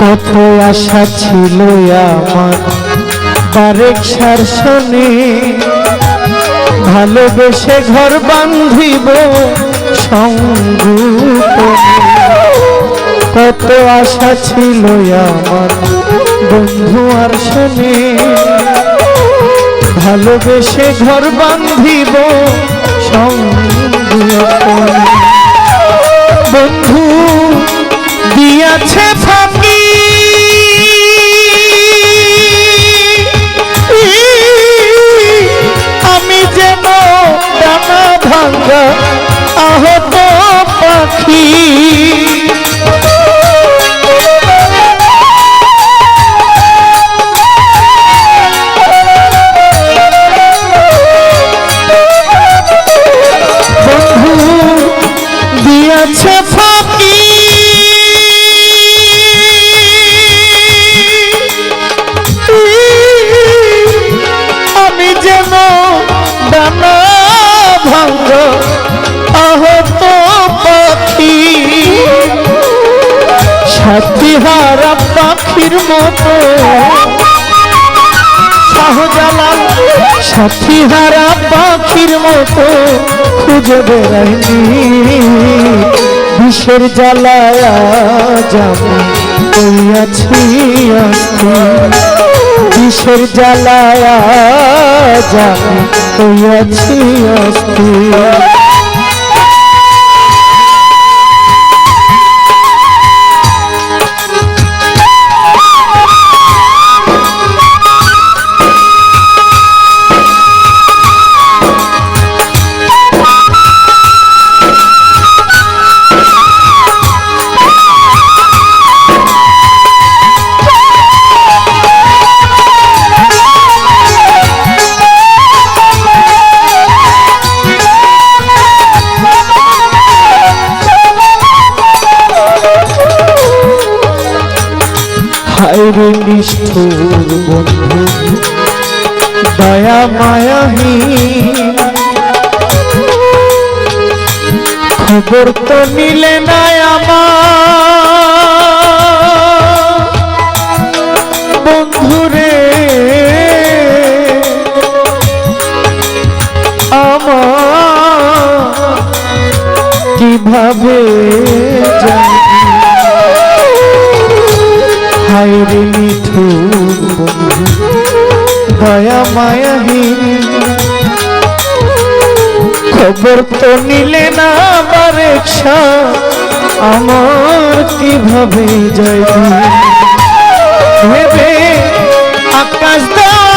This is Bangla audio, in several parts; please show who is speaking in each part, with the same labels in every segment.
Speaker 1: কত আশা ছিল আমার? বারেক সার শোনে ভালোবেসে ঘর বান্ধিব কত আশা ছিল আমার বন্ধু আর শোনে ভালোবেসে ঘর বান্ধিব বন্ধু দিয়াছে ফাঁকি আহত পাখি। পাখির মতো। শাহজালাল সাথী হারা পাখির মতো খুঁজে বেড়াইনি বিষের জ্বালায় যাব হইয়াছি বিষের জ্বালায় যাব হইয়াছি আস্তি হায়রে নিষ্ঠুর বন্ধু দয়া খবর তো নিলে না বন্ধুরে আমার কীভাবে জানি? মিঠুর বন্ধু দয়া মায়াহীন। খবর তো নিলে না বারে আমার কীভাবে যাই ভেবে আকাশ দান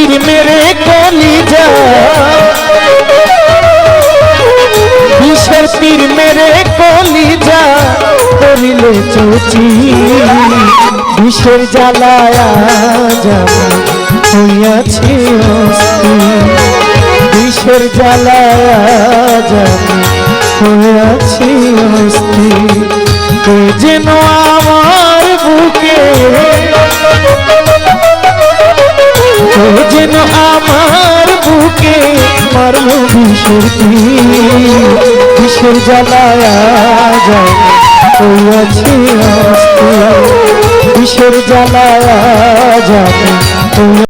Speaker 1: তীর মেরে কলিজা বিষের তীর মেরে কলিজা করিলে চুচি, বিষের জ্বালায়া যাব হইয়াছি বিষের জ্বালায়া যাব হইয়াছি অস্থির। যেন তীর বিষের জ্বালায়া যায় হইয়াছি বিষের জ্বালায়া যায়